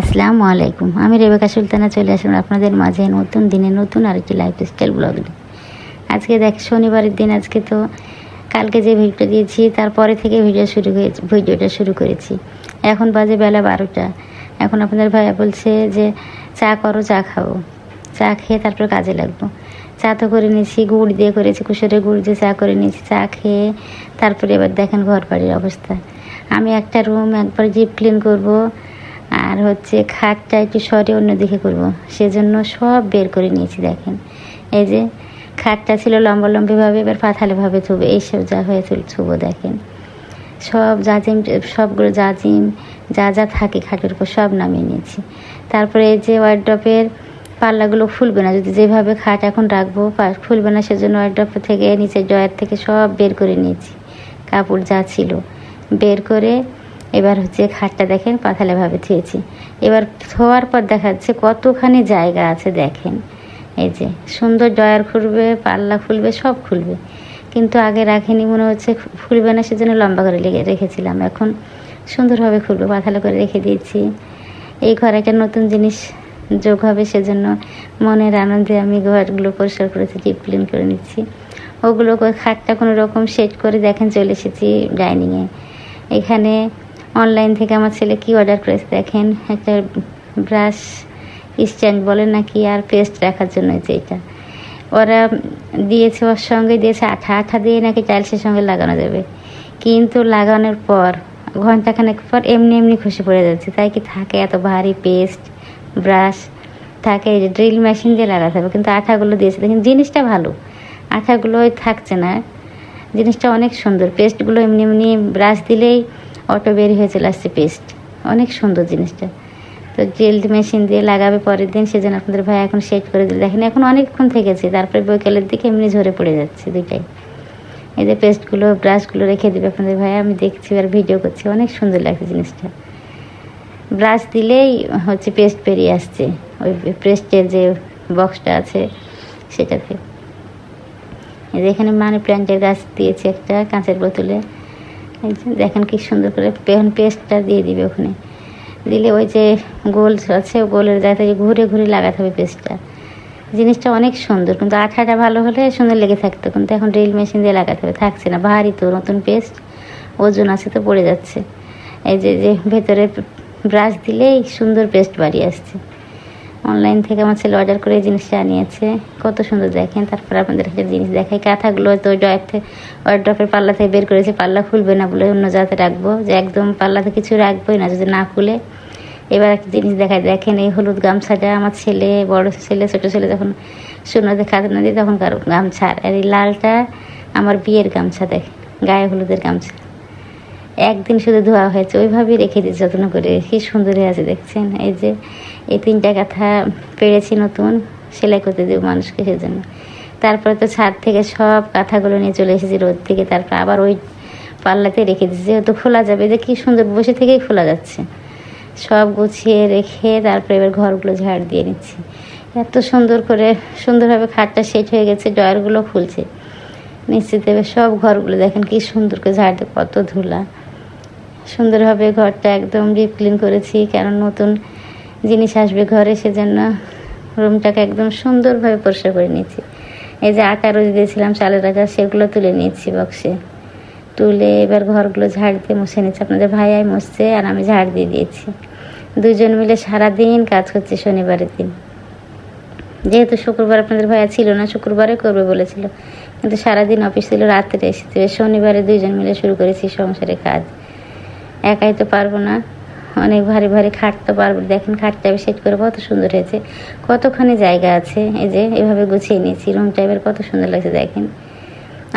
আসসালামু আলাইকুম। আমি রেবেকা সুলতানা চলে আসলাম আপনাদের মাঝে নতুন দিনে নতুন আরেকটি লাইফ স্টাইল ব্লগ নিয়ে। আজকে দেখ, শনিবারের দিন আজকে তো কালকে যে ভিডিওটা দিয়েছি, তারপরে থেকে ভিডিও শুরু হয়েছে ভিডিওটা শুরু করেছি। এখন বাজে বেলা বারোটা। এখন আপনাদের ভাইয়া বলছে যে, চা করো, চা খাব চা খেয়ে তারপর কাজে লাগবো। চা তো করে নিয়েছি, গুড় দিয়ে করেছি, কুসুরের গুড় দিয়ে চা করে নিয়েছি। চা খেয়ে তারপরে এবার দেখেন ঘর বাড়ির অবস্থা। আমি একটা রুম একবার জিপ ক্লিন করব আর হচ্ছে খাটটা একটু সরে অন্যদিকে করব। সেজন্য সব বের করে নিয়েছি, দেখেন। এই যে খাটটা ছিল লম্বা লম্বিভাবে এবার পাথালেভাবে থুবে এইসব যা হয়েছিল থুবো দেখেন। সব জাজিম, সবগুলো জাজিম, যা যা থাকে খাটের উপর সব নামিয়ে নিয়েছি। তারপরে এই যে ওয়ার্ড্রপের পাল্লাগুলো খুলবে না, যদি যেভাবে খাট এখন রাখব খুলবে না, সেজন্য ওয়ার্ড্রপ থেকে নিচের ড্রয়ার থেকে সব বের করে নিয়েছি। কাপড় যা ছিল, বের করে এবার হচ্ছে খাটটা দেখেন পাথালেভাবে থুয়েছি। এবার থোয়ার পর দেখা যাচ্ছে কতখানি জায়গা আছে, দেখেন। এই যে, সুন্দর ড্রয়ার খুলবে, পাল্লা খুলবে, সব খুলবে। কিন্তু আগে রাখিনি, মনে হচ্ছে খুলবে না, সেজন্য লম্বা করে রেখেছিলাম। এখন সুন্দরভাবে খুলবে, পাথালে করে রেখে দিয়েছি। এই ঘরে একটা নতুন জিনিস যোগ হবে, সেজন্য মনের আনন্দে আমি ঘরগুলো পরিষ্কার করেছি ডিপ ক্লিন করে নিচ্ছি। ওগুলো খাটটা কোনো রকম সেট করে দেখেন, চলে এসেছি ডাইনিংয়ে এখানে অনলাইন থেকে আমার ছেলে কি অর্ডার করেছে দেখেন? একটা ব্রাশ স্ট্যান্ড বলে নাকি আর পেস্ট রাখার জন্য যে এটা। ওরা দিয়েছে ওর সঙ্গে, দিয়েছে আঠা আঠা দিয়ে নাকি টাইলসের সঙ্গে লাগানো যাবে। কিন্তু লাগানোর পর, ঘন্টাখানেক পর এমনি এমনি খসে পড়ে যাচ্ছে। তাই কি থাকে এত ভারী পেস্ট ব্রাশ থাকে এই যে ড্রিল মেশিন দিয়ে লাগাতে হবে। কিন্তু আঠাগুলো দিয়েছে। দেখেন জিনিসটা ভালো। আঠাগুলো ওই থাকছে না। জিনিসটা অনেক সুন্দর। পেস্টগুলো এমনি এমনি ব্রাশ দিলেই অটো বের হয়ে চলে আসছে পেস্ট অনেক সুন্দর জিনিসটা। তো ড্রিল মেশিন দিয়ে লাগাবে পরের দিন, সেজন্য আপনাদের ভাই এখন সেট করে দিল। দেখেন, এখন অনেকক্ষণ থেকেছে, তারপরে বৈকালের দিকে এমনি ঝরে পড়ে যাচ্ছে দুইটাই। এই যে পেস্টগুলো, ব্রাশগুলো রেখে দেবে আপনাদের ভাই, আমি দেখছি আর ভিডিও করছি। অনেক সুন্দর লাগছে জিনিসটা। ব্রাশ দিলেই হচ্ছে পেস্ট বেরিয়ে আসছে। ওই পেস্টের যে বক্সটা আছে, সেটাতে। এখানে মানি প্ল্যান্টের গাছ দিয়েছি একটা কাঁচের বোতলে। এই যে দেখেন কি সুন্দর করে এখন পেস্টটা দিয়ে দিবে ওখানে। দিলে ওই যে গোল আছে গোলের যাতে ঘুরে ঘুরে লাগাতে হবে পেস্টটা। জিনিসটা অনেক সুন্দর, কিন্তু আঠাটা ভালো হলে সুন্দর লেগে থাকতো, কিন্তু এখন ড্রিল মেশিন দিয়ে লাগাতে হবে, থাকছে না। ভারী তো, নতুন পেস্ট, ওজন আছে তো পড়ে যাচ্ছে। এই যে যে ভেতরে ব্রাশ দিলেই সুন্দর পেস্ট বাড়িয়ে আসছে। অনলাইন থেকে আমার ছেলে অর্ডার করে জিনিসটা আনিয়েছে। কত সুন্দর দেখেন, তারপর আপনাদের একটা জিনিস দেখাই। কাঁথাগুলো তো ড্রয়ার থেকে ওয়ার্ড্রপের পাল্লা থেকে বের করেছে, পাল্লা খুলবে না বলে অন্য জায়গাতে রাখব। যে একদম পাল্লাতে কিছু রাখবোই না, যদি না খুলে। এবার একটা জিনিস দেখায় দেখেন এই হলুদ গামছাটা আমার ছেলে, বড় ছেলে, ছোটো ছেলে যখন শূন্যতে খাতে না দিই তখন কারও গামছা। আর এই লালটা আমার বিয়ের গামছা দেখ গায়ে হলুদের গামছা। একদিন শুধু ধোয়া হয়েছে, ওইভাবেই রেখে দিই যত্ন করে। কি সুন্দর হয়ে আছে, দেখছেন? এই যে, এই তিনটা কাঁথা পেরেছি নতুন, সেলাই করতে দেবো মানুষকে সেজন্য। তারপরে তো ছাদ থেকে সব কাঁথাগুলো নিয়ে চলে এসেছি রোদ থেকে, তারপর আবার ওই পাল্লাতে রেখে দিচ্ছি যেহেতু খোলা যাবে, যে কি সুন্দর, বসে থেকেই খোলা যাচ্ছে। সব গুছিয়ে রেখে তারপরে এবার ঘরগুলো ঝাড় দিয়ে নিচ্ছি। এত সুন্দর করে, সুন্দরভাবে খাটটা সেট হয়ে গেছে ডয়ারগুলো খুলছে। নিশ্চিত এবার সব ঘরগুলো দেখেন কি সুন্দর করে ঝাড় দিয়ে, কত ধুলা। সুন্দরভাবে ঘরটা একদম ডিপ ক্লিন করেছি, কারণ নতুন জিনিস আসবে ঘরে, সেজন্য রুমটাকে একদম সুন্দরভাবে পরিষ্কার করে নিয়েছি। এই যে আটা রোজ দিয়েছিলাম, চালের আটা, সেগুলো তুলে নিয়েছি বক্সে তুলে এবার ঘরগুলো ঝাড় দিয়ে মুছে নিচ্ছি আপনাদের ভাইয়াই মুছছে আর আমি ঝাড় দিয়ে দিয়েছি। দুজন মিলে সারাদিন কাজ করছি শনিবারের দিন। যেহেতু শুক্রবার আপনাদের ভাইয়া ছিল না, শুক্রবারে করবে বলেছিল। কিন্তু সারাদিন অফিস ছিল, রাত্রে এসেছে। শনিবারে দুইজন মিলে শুরু করেছি সংসারে কাজ। একাই তো পারব না। অনেক ভারী ভারী খাটতে পারব দেখেন, খাটটা আমি সেট করে কত সুন্দর হয়েছে। কতখানি জায়গা আছে, এই যে এভাবে গুছিয়ে নিয়েছি। রুমটা টাইপের কত সুন্দর লাগছে, দেখেন।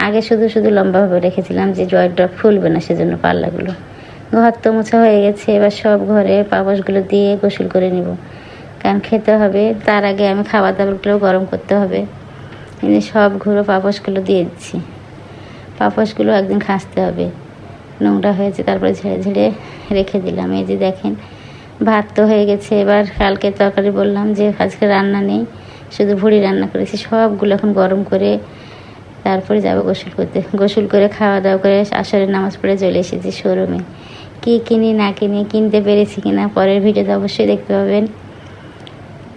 আগে শুধু শুধু লম্বাভাবে রেখেছিলাম যে জয়ের ড্রপ ফুলবে না সেজন্য পাল্লাগুলো। ঘর তো মোছা হয়ে গেছে, এবার সব ঘরে পাপসগুলো দিয়ে গোসল করে নিব। কারণ খেতে হবে, তার আগে আমি খাবার দাবারগুলো গরম করতে হবে। সব ঘুরো পাপসগুলো দিয়ে দিচ্ছি। পাপসগুলো একদিন খাসতে হবে। নোংরা হয়েছে, তারপরে ঝেড়ে ঝেড়ে রেখে দিলাম। এই যে দেখেন, ভাত তো হয়ে গেছে। এবার কালকে তরকারি বললাম যে, আজকে রান্না নেই, শুধু ভুড়ি রান্না করেছি। সবগুলো এখন গরম করে তারপরে যাব গোসল করতে। গোসল করে খাওয়া দাওয়া করে আসরের নামাজ পড়ে চলে এসেছি শোরুমে। কি কিনি না কিনি কিনতে পেরেছি কিনা, পরের ভিডিওতে অবশ্যই দেখতে পাবেন।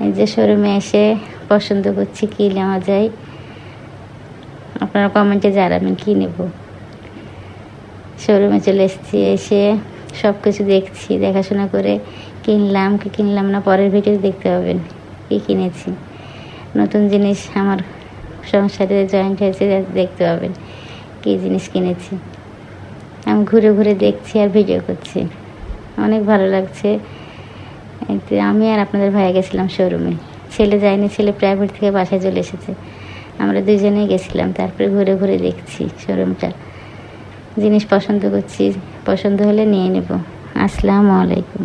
এই যে শোরুমে এসে পছন্দ করছি, কী নেওয়া যায়? আপনারা কমেন্টে জানাবেন, কী নেব? শোরুমে চলে এসেছি, এসে সব কিছু দেখছি, দেখাশোনা করে কিনলাম, কি কিনলাম না পরের ভিডিও দেখতে পাবেন, কী কিনেছি। নতুন জিনিস আমার সংসারে জয়েন্ট হয়েছে দেখতে পাবেন, কী জিনিস কিনেছি। আমি ঘুরে ঘুরে দেখছি আর ভিডিও করছি। অনেক ভালো লাগছে। আমি আর আপনাদের ভাইয়া গেছিলাম শোরুমে ছেলে যায়নি, ছেলে প্রাইভেট থেকে বাসায় চলে এসেছে। আমরা দুজনেই গেছিলাম, তারপরে ঘুরে ঘুরে দেখছি শোরুমটা জিনিস পছন্দ করছি পছন্দ হলে নিয়ে নেব। আসসালামু আলাইকুম।